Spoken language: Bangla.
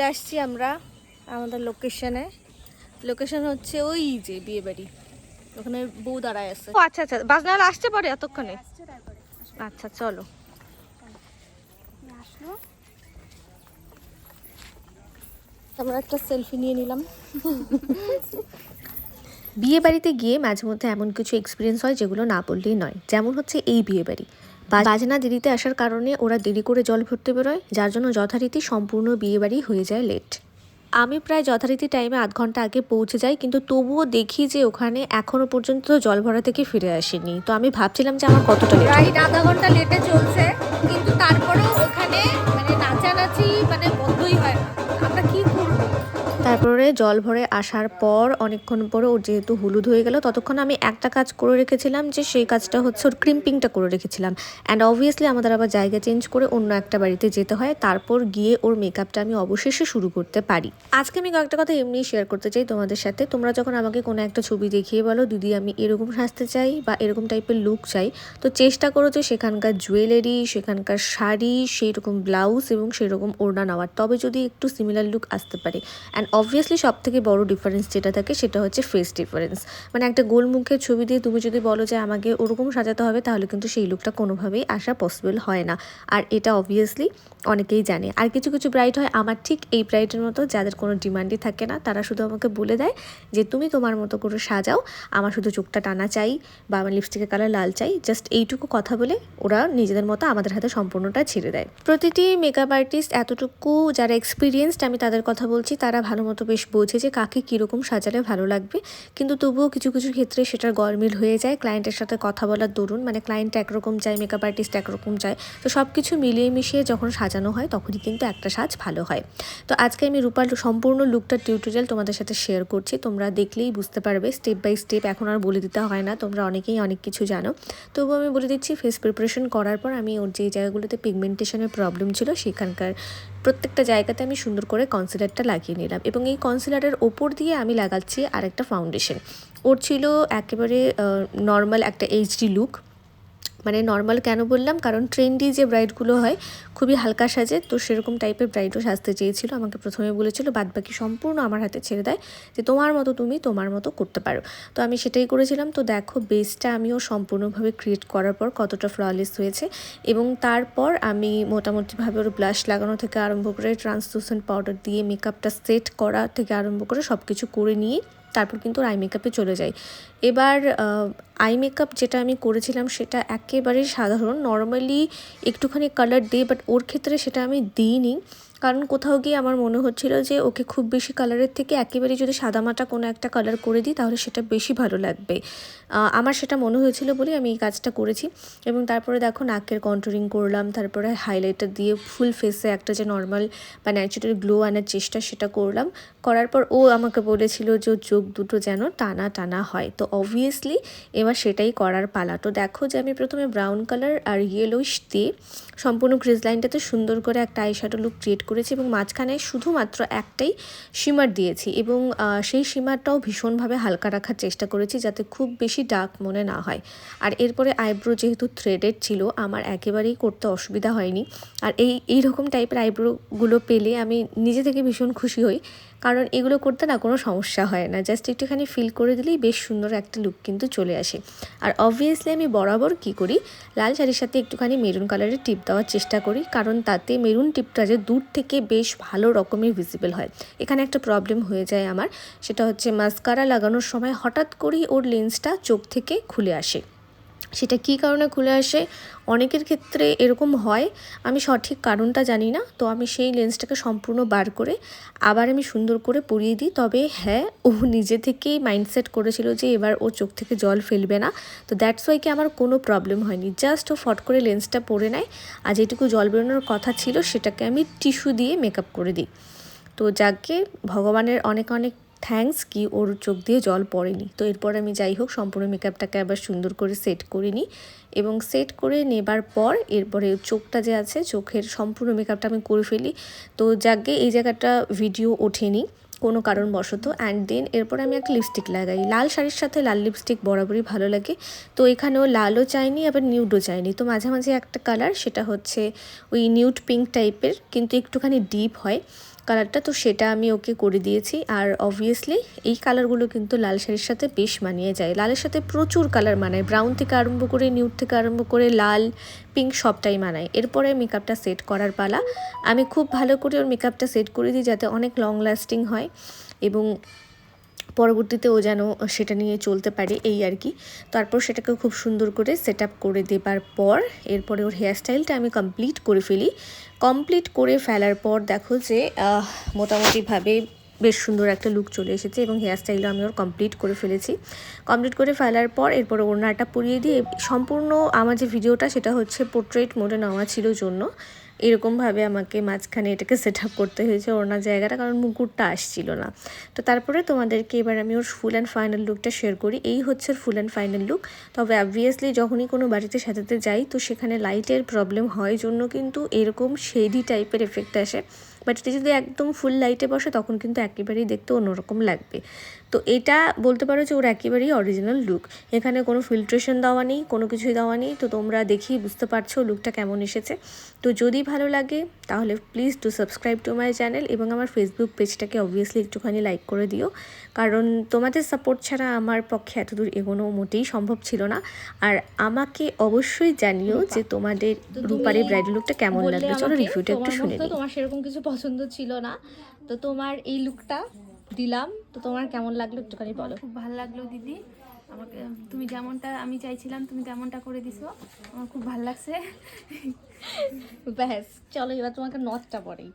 ঘুরতে আসছি আমরা আমাদের লোকেশনে লোকেশন হচ্ছে ওই যে বিয়ে বাড়ি ওখানে বউ দাঁড়ায় আছে। ও আচ্ছা আচ্ছা বাজনাওয়ালা আসতে পারে এতক্ষণে? আচ্ছা চলো। আমরা একটা সেলফি নিয়ে নিলাম। বিয়ে বাড়িতে গিয়ে মাঝে মধ্যে এমন কিছু এক্সপিরিয়েন্স হয় যেগুলো না বললেই নয়। যেমন হচ্ছে এই বিয়ে বাড়ি বাজনা দেরিতে আসার কারণে ওরা দেরি করে জল ভরতে বেরোয় যার জন্য যথারীতি সম্পূর্ণ বিয়েবাড়ি হয়ে যায় লেট আমি প্রায় যথারীতি টাইমে আধ ঘণ্টা আগে পৌঁছে যাই কিন্তু তবুও দেখি যে ওখানে এখনও পর্যন্ত জল ভরা থেকে ফিরে আসেনি। তো আমি ভাবছিলাম যে আমার কতটা লেট আধা ঘণ্টা লেটে চলছে কিন্তু তারপরেও ওখানে মানে নাচানাচি মানে তারপরে জল ভরে আসার পর, অনেকক্ষণ পরে ওর যেহেতু হলুদ হয়ে গেল, ততক্ষণ আমি একটা কাজ করে রেখেছিলাম যে সেই কাজটা হচ্ছে ওর ক্রিম্পিংটা করে রেখেছিলাম। অ্যান্ড অবভিয়াসলি আমাদের আবার জায়গা চেঞ্জ করে অন্য একটা বাড়িতে যেতে হয়, তারপর গিয়ে ওর মেকআপটা আমি অবশেষে শুরু করতে পারি। আজকে আমি কয়েকটা কথা এমনি শেয়ার করতে চাই তোমাদের সাথে। তোমরা যখন আমাকে কোনো একটা ছবি দেখিয়ে বলো, দিদি, আমি এরকম সাজতে চাই বা এরকম টাইপের লুক চাই, তো চেষ্টা করো যে সেখানকার জুয়েলারি সেখানকার শাড়ি সেই রকম ব্লাউজ এবং সেরকম ওড়না নেওয়ার। তবে যদি একটু সিমিলার লুক আসতে পারে। অ্যান্ড অবভিয়াসলি সব থেকে বড় ডিফারেন্স যেটা থাকে সেটা হচ্ছে ফেস ডিফারেন্স মানে একটা গোল মুখের ছবি দিয়ে তুমি যদি বলো যে আমাকে ওরকম সাজাতে হবে, তাহলে কিন্তু সেই লুকটা কোনোভাবেই আসা পসিবল হয় না। আর এটা অবভিয়াসলি অনেকেই জানে। আর কিছু কিছু ব্রাইট হয়, আমার ঠিক এই ব্রাইটের মতো, যাদের কোনো ডিমান্ডই থাকে না, তারা শুধু আমাকে বলে দেয় যে, তুমি তোমার মতো করে সাজাও, আমার শুধু চোখটা টানা চাই বা আমার লিপস্টিকের কালার লাল চাই। জাস্ট এইটুকু কথা বলে ওরা নিজেদের মতো আমাদের হাতে সম্পূর্ণটা ছেড়ে দেয়। প্রতিটি মেকআপ আর্টিস্ট এতটুকু যারা এক্সপিরিয়েন্সড আমি তাদের কথা বলছি, তারা ভালো মতো বেশ বোঝে যে কাকে কীরকম সাজালে ভালো লাগবে। কিন্তু তবুও কিছু কিছু ক্ষেত্রে সেটার গরমিল হয়ে যায়। ক্লায়েন্টের সাথে কথা বলার দরুন মানে ক্লায়েন্ট একরকম চায় মেকআপ আর্টিস্ট একরকম চায়। তো সব কিছু মিলিয়ে মিশিয়ে যখন সাজানো হয়, তখনই কিন্তু একটা সাজ ভালো হয়। তো আজকে আমি রূপার সম্পূর্ণ লুকটা টিউটোরিয়াল তোমাদের সাথে শেয়ার করছি। তোমরা দেখলেই বুঝতে পারবে স্টেপ বাই স্টেপ এখন আর বলে দিতে হয় না। তোমরা অনেকেই অনেক কিছু জানো। তবুও আমি বলে দিচ্ছি ফেস প্রিপারেশন করার পর আমি ওর যে জায়গাগুলোতে পিগমেন্টেশনের প্রবলেম ছিল, সেখানকার প্রত্যেকটা জায়গাতে আমি সুন্দর করে কনসিলারটা লাগিয়ে নিলাম। এবং এই কনসিলারের ওপর দিয়ে আমি লাগাচ্ছি আরেকটা ফাউন্ডেশন ওর ছিল একেবারে নর্মাল একটা এইচডি লুক মানে নর্মাল কেন বললাম? কারণ ট্রেন্ডি যে ব্রাইডগুলো হয়, খুবই হালকা সাজে, তো সেরকম টাইপের ব্রাইডও সাজতে চেয়েছিল। আমাকে প্রথমে বলেছিল বাদ বাকি সম্পূর্ণ আমার হাতে ছেড়ে দেয়, যে তোমার মতো তুমি তোমার মতো করতে পারো। তো আমি সেটাই করেছিলাম। তো দেখো বেসটা আমিও সম্পূর্ণভাবে ক্রিয়েট করার পর কতটা ফ্ললেস হয়েছে। এবং তারপর আমি মোটামুটিভাবে ওর ব্লাশ লাগানো থেকে আরম্ভ করে ট্রান্সলুসেন্ট পাউডার দিয়ে মেকআপটা সেট করা থেকে আরম্ভ করে সব কিছু করে নিয়ে, তারপর কিন্তু ওর আই মেকআপে চলে যাই। এবার আই মেকআপ যেটা আমি করেছিলাম সেটা একেবারে সাধারণ। নর্মালি একটুখানি কালার দিই বাট ওর ক্ষেত্রে সেটা আমি দিইনি। কারণ কোথাও গিয়ে আমার মনে হচ্ছিল যে ওকে খুব বেশি কালারের থেকে একেবারে যদি সাদামাটা কোনো একটা কালার করে দিই, তাহলে সেটা বেশি ভালো লাগবে। আমার সেটা মনে হয়েছিল বলে আমি এই কাজটা করেছি। এবং তারপরে দেখো নাকের কন্ট্রোলিং করলাম, তারপরে হাইলাইটার দিয়ে ফুল ফেসে একটা যে নর্মাল বা ন্যাচারাল গ্লো আনার চেষ্টা সেটা করলাম। করার পর ও আমাকে বলেছিল যে চোখ দুটো যেন টানা টানা হয়। তো অবভিয়াসলি এবার সেটাই করার পালা। তো দেখো যে আমি প্রথমে ব্রাউন কালার আর ইয়েলোইশ দিয়ে সম্পূর্ণ ক্রিজ লাইনটাতে সুন্দর করে একটা আইশ্যাডো লুক ক্রিয়েট করেছি এবং মাঝখানে শুধুমাত্র একটাই শিমার দিয়েছি এবং সেই শিমারটাও ভীষণভাবে হালকা রাখার চেষ্টা করেছি যাতে খুব বেশি ডার্ক মনে না হয়। আর এরপরে আইব্রো যেহেতু থ্রেডেড ছিল, আমার একেবারেই করতে অসুবিধা হয়নি। আর এই এই রকম টাইপের আইব্রোগুলো পেলে আমি নিজে থেকে ভীষণ খুশি হই। কারণ এগুলো করতে না কোনো সমস্যা হয় না। জাস্ট একটুখানি ফিল করে দিলেই বেশ সুন্দর একটা লুক কিন্তু চলে আসে। আর অবভিয়াসলি আমি বরাবর কি করি? লাল শাড়ির সাথে একটুখানি মেরুন কালারের টিপ দেওয়ার চেষ্টা করি, কারণ তাতে মেরুন টিপটা যে দূর থেকে বেশ ভালো রকমের ভিজিবল হয়। এখানে একটা প্রবলেম হয়ে যায় আমার, সেটা হচ্ছে মাস্কারা লাগানোর সময় হঠাৎ করেই ওর লেন্সটা চোখ থেকে খুলে আসে। সেটা কী কারণে খুলে আসে? অনেকের ক্ষেত্রে এরকম হয়। আমি সঠিক কারণটা জানি না, তো আমি সেই লেন্সটাকে সম্পূর্ণ বার করে আবার আমি সুন্দর করে পরিয়ে দিই। তবে হ্যাঁ ও নিজে থেকেই মাইন্ডসেট করেছিল যে এবার ও চোখ থেকে জল ফেলবে না। তো দ্যাটস ওয়াই কি আমার কোনো প্রবলেম হয়নি। জাস্ট ও ফট করে লেন্সটা পরে নেয় আর যেটুকু জল বেরোনোর কথা ছিল সেটাকে আমি টিস্যু দিয়ে মেকআপ করে দিই। তো যাকে ভগবানের অনেক অনেক থ্যাঙ্কস কি ওর চোখ দিয়ে জল পড়েনি। তো এরপর আমি যাই হোক, সম্পূর্ণ মেকআপটাকে আবার সুন্দর করে সেট করে নিই এবং সেট করে নেবার পর এরপরে চোখটা যে আছে, চোখের সম্পূর্ণ মেকআপটা আমি করে ফেলি। তো যাকে এই জায়গাটা ভিডিও ওঠেনি, কোনো কারণবশত। অ্যান্ড দেন এরপর আমি একটা লিপস্টিক লাগাই। লাল শাড়ির সাথে লাল লিপস্টিক বরাবরই ভালো লাগে। তো এখানেও লালও চাইনি, আবার নিউডও চাইনি। তো মাঝামাঝি একটা কালার সেটা হচ্ছে ওই নিউড পিঙ্ক টাইপের কিন্তু একটুখানি ডিপ হয়। কালারটা তো সেটা আমি ওকে করে দিয়েছি। আর অবভিয়াসলি এই কালারগুলো কিন্তু লাল শাড়ির সাথে বেশ মানিয়ে যায়। লালের সাথে প্রচুর কালার মানায়। ব্রাউন থেকে আরম্ভ করে নিউট থেকে আরম্ভ করে লাল পিঙ্ক সবটাই মানায়। এরপরে মেকআপটা সেট করার পালা। আমি খুব ভালো করে ওর মেকআপটা সেট করে দিই যাতে অনেক লং লাস্টিং হয়। এবং পরবর্তীতে ও যেন সেটা নিয়ে চলতে পারে এই আর কি। তারপর সেটাকে খুব সুন্দর করে সেট করে দেবার পর এরপরে ওর হেয়ারস্টাইলটা আমি কমপ্লিট করে ফেলি। কমপ্লিট করে ফেলার পর দেখো যে মোটামুটিভাবে বেশ সুন্দর একটা লুক চলে এসেছে এবং হেয়ারস্টাইলও আমি ওর কমপ্লিট করে ফেলেছি। কমপ্লিট করে ফেলার পর এরপর ওড়নাটা পরিয়ে দিয়ে সম্পূর্ণ আমার যে ভিডিওটা সেটা হচ্ছে পোর্ট্রেট মোডে নেওয়া ছিল জন্য। এরকমভাবে আমাকে মাঝখানে এটাকে সেট আপ করতে হয়েছে ওড়না জায়গাটা, কারণ মুকুরটা আসছিল না। তো তারপরে তোমাদেরকে এবার আমি ওর ফুল অ্যান্ড ফাইনাল লুকটা শেয়ার করি। এই হচ্ছে ফুল অ্যান্ড ফাইনাল লুক তবে অবভিয়াসলি যখনই কোনো বাড়িতে সাজাতে যাই, তো সেখানে লাইটের প্রবলেম হয়, জন্য কিন্তু এরকম শেডি টাইপের এফেক্ট আসে। বাট এটা যদি একদম ফুল লাইটে বসে তখন কিন্তু একেবারেই দেখতে অন্যরকম লাগবে। তো এটা বলতে পারো যে ওর একেবারেই অরিজিনাল লুক এখানে কোনো ফিল্ট্রেশন দেওয়া নেই কোনো কিছুই দেওয়া নেই। তো তোমরা দেখেই বুঝতে পারছ লুকটা কেমন এসেছে। তো যদি ভালো লাগে তাহলে please to subscribe to my channel এবং আমার ফেসবুক পেজটাকে অবভিয়াসলি একটুখানি লাইক করে দিও। কারণ তোমাদের সাপোর্ট ছাড়া আমার পক্ষে এতদূর এগোনো মোটেই সম্ভব ছিল না। আর আমাকে অবশ্যই জানিও যে তোমাদের রূপারের ব্রাইডাল লুকটা কেমন লাগবে চলো রিভিউটা একটু শুনে নিই। তোমার সেরকম কিছু পছন্দ ছিল না। তো তোমার এই লুকটা দিলাম। তো তোমার কেমন লাগল একটুখানি বলো। খুব ভালো লাগল দিদি। আমাকে তুমি যেমনটা আমি চাইছিলাম তুমি তেমনটা করে দিছো। আমার খুব ভালো লাগছে। ব্যাস চলো এবার তোমাকে নথটা পরেই